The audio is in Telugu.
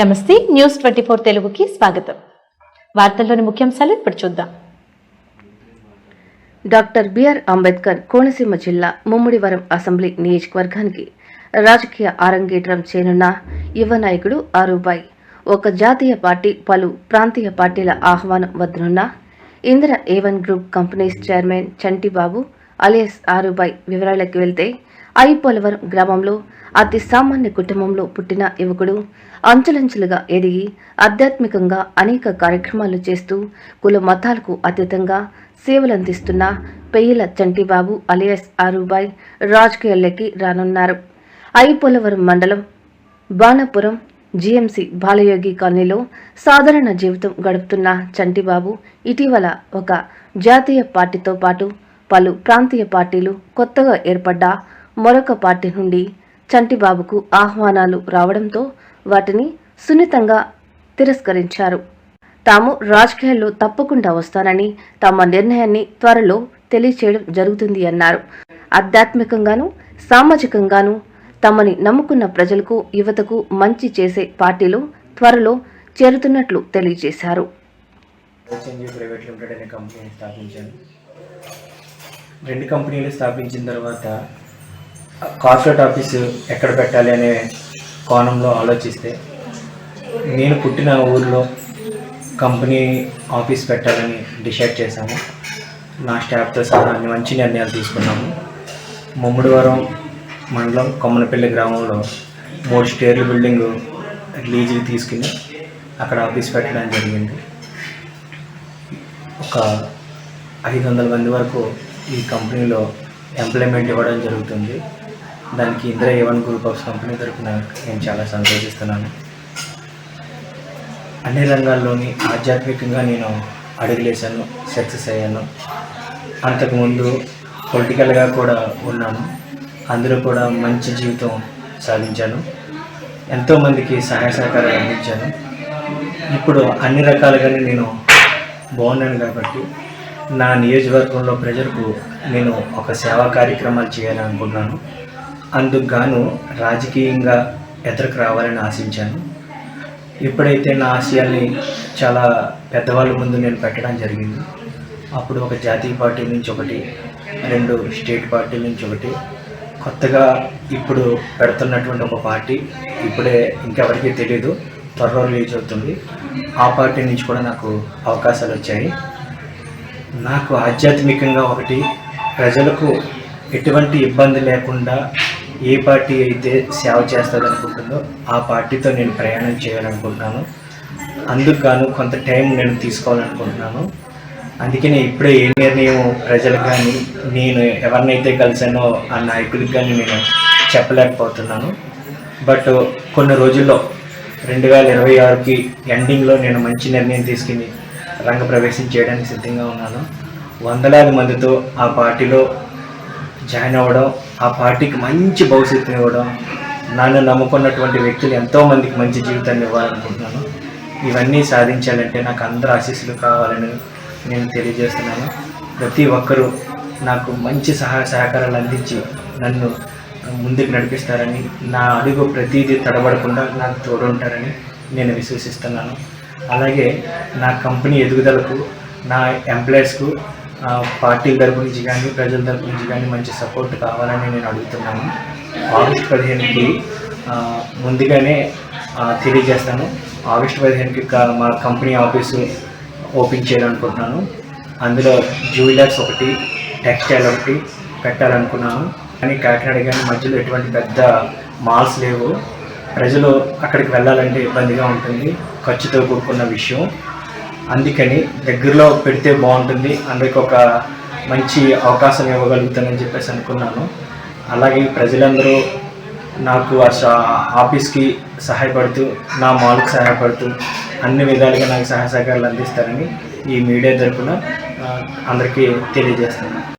నమస్తే న్యూస్ ట్వంటీ ఫోర్ తెలుగుకి స్వాగతం. వార్తల్లోని ముఖ్యాంశాలు ఇప్పుడు చూద్దాం. డాక్టర్ బిఆర్ అంబేద్కర్ కోనసీమ జిల్లా ముమ్మిడివరం అసెంబ్లీ నియోజకవర్గానికి రాజకీయ ఆరంగేట్రం చేనున్న యువ నాయకుడు ఆరుబాయ్. ఒక జాతీయ పార్టీ పలు ప్రాంతీయ పార్టీల ఆహ్వానం వద్దనున్న Indira A one group companies chairman Chantibabu alias ఆరుబాయ్ వివరాలకు వెళ్తే ఐపోలవరం గ్రామంలో అతి సామాన్య కుటుంబంలో పుట్టిన యువకుడు అంచులంచులుగా ఎదిగి ఆధ్యాత్మికంగా అనేక కార్యక్రమాలు చేస్తూ కుల మతాలకు అతీతంగా సేవలందిస్తున్న పెయ్యల చంటిబాబు అలియస్ ఆరుబాయ్ రాజకీయాల్లోకి రానున్నారు. ఐపోలవరం మండలం బాణపురం జీఎంసీ బాలయోగి కాలనీలో సాధారణ జీవితం గడుపుతున్న చంటిబాబు ఇటీవల ఒక జాతీయ పార్టీతో పాటు పలు ప్రాంతీయ పార్టీలు కొత్తగా ఏర్పడ్డ మరొక పార్టీ నుండి చంటిబాబుకు ఆహ్వానాలు రావడంతో వాటిని సున్నితంగా తిరస్కరించారు. తాము రాజకీయాల్లో తప్పకుండా వస్తానని తమ నిర్ణయాన్ని త్వరలో తెలియచేయడం జరుగుతుంది అన్నారు. ఆధ్యాత్మికంగాను సామాజికంగాను తమని నమ్ముకున్న ప్రజలకు యువతకు మంచి చేసే పార్టీలు త్వరలో చేరుతున్నట్లు తెలియజేశారు. రెండు కంపెనీలు స్థాపించిన తర్వాత కార్పొరేట్ ఆఫీస్ ఎక్కడ పెట్టాలి అనే కోణంలో ఆలోచిస్తే నేను పుట్టిన ఊరిలో కంపెనీ ఆఫీస్ పెట్టాలని డిసైడ్ చేశాము. నా స్టాఫ్తో సహా అన్ని మంచి నిర్ణయాలు తీసుకున్నాము. ముమ్మడివరం మండలం కొమ్మనపల్లి గ్రామంలో మూడు స్టేర్ల బిల్డింగ్ లీజుకి తీసుకుని అక్కడ ఆఫీస్ పెట్టడం జరిగింది. ఒక ఐదు వందల మంది వరకు ఈ కంపెనీలో ఎంప్లాయ్మెంట్ ఇవ్వడం జరుగుతుంది. దానికి Indra A one group of company తరఫున నేను చాలా సంతోషిస్తున్నాను. అన్ని రంగాల్లోని ఆధ్యాత్మికంగా నేను అడుగులేశాను సక్సెస్ అయ్యాను. అంతకుముందు పొలిటికల్గా కూడా ఉన్నాను. అందులో కూడా మంచి జీవితం సాధించాను. ఎంతోమందికి సహాయ సహకారాలు అందించాను. ఇప్పుడు అన్ని రకాలుగానే నేను బాగున్నాను కాబట్టి నా నియోజకవర్గంలో ప్రజలకు నేను ఒక సేవా కార్యక్రమాలు చేయాలనుకుంటున్నాను. అందుకుగాను రాజకీయంగా ఎదురుకు రావాలని ఆశించాను. ఎప్పుడైతే నా ఆశయాల్ని చాలా పెద్దవాళ్ళ ముందు నేను పెట్టడం జరిగింది. అప్పుడు ఒక జాతీయ పార్టీ నుంచి ఒకటి రెండు స్టేట్ పార్టీ నుంచి ఒకటి కొత్తగా ఇప్పుడు పెడుతున్నటువంటి ఒక పార్టీ ఇప్పుడే ఇంకెవరికీ తెలియదు త్వరలో రిలీజ్ అవుతుంది. ఆ పార్టీ నుంచి కూడా నాకు అవకాశాలు వచ్చాయి. నాకు ఆధ్యాత్మికంగా ఒకటి ప్రజలకు ఎటువంటి ఇబ్బంది లేకుండా ఏ పార్టీ అయితే సేవ చేస్తారనుకుంటుందో ఆ పార్టీతో నేను ప్రయాణం చేయాలనుకుంటున్నాను. అందుకు గాను కొంత టైం నేను తీసుకోవాలనుకుంటున్నాను. అందుకే నేను ఇప్పుడే ఏ నిర్ణయం ప్రజలకు కానీ నేను ఎవరినైతే కలిసానో ఆ నాయకులకు కానీ నేను చెప్పలేకపోతున్నాను. బట్ కొన్ని రోజుల్లో రెండు వేల ఇరవై ఆరుకి ఎండింగ్లో నేను మంచి నిర్ణయం తీసుకుని రంగప్రవేశం చేయడానికి సిద్ధంగా ఉన్నాను. వందలాది మందితో ఆ పార్టీలో జాయిన్ అవ్వడం ఆ పార్టీకి మంచి భవిష్యత్తుని ఇవ్వడం నన్ను నమ్ముకున్నటువంటి వ్యక్తులు ఎంతోమందికి మంచి జీవితాన్ని ఇవ్వాలనుకుంటున్నాను. ఇవన్నీ సాధించాలంటే నాకు అందరు ఆశీస్సులు కావాలని నేను తెలియజేస్తున్నాను. ప్రతి ఒక్కరూ నాకు మంచి సహాయ సహకారాలు అందించి నన్ను ముందుకు నడిపిస్తారని నా అడుగు ప్రతిదీ తడబడకుండా నాకు తోడుంటారని నేను విశ్వసిస్తున్నాను. అలాగే నా కంపెనీ ఎదుగుదలకు నా ఎంప్లాయీస్కు పార్టీ తరపు నుంచి కానీ ప్రజల తరపు నుంచి కానీ మంచి సపోర్ట్ కావాలని నేను అడుగుతున్నాను. ఆగస్ట్ పదిహేనుకి ముందుగానే తెలియజేస్తాను. ఆగస్ట్ పదిహేనుకి మా కంపెనీ ఆఫీసు ఓపెన్ చేయాలనుకుంటున్నాను. అందులో జ్యువెలర్స్ ఒకటి టెక్స్టైల్ ఒకటి పెట్టాలనుకున్నాను. కానీ కాకినాడ కానీ మధ్యలో ఎటువంటి పెద్ద మాల్స్ లేవు. ప్రజలు అక్కడికి వెళ్ళాలంటే ఇబ్బందిగా ఉంటుంది. ఖర్చుతో కూడుకున్న విషయం. అందుకని దగ్గరలో పెడితే బాగుంటుంది. అందరికి ఒక మంచి అవకాశం ఇవ్వగలుగుతానని చెప్పేసి అనుకున్నాను. అలాగే ప్రజలందరూ నాకు ఆ ఆఫీస్కి సహాయపడుతూ నా మాల్కి సహాయపడుతూ అన్ని విధాలుగా నాకు సహాయ సహకారాలు అందిస్తారని ఈ మీడియా తరఫున అందరికీ తెలియజేస్తున్నాను.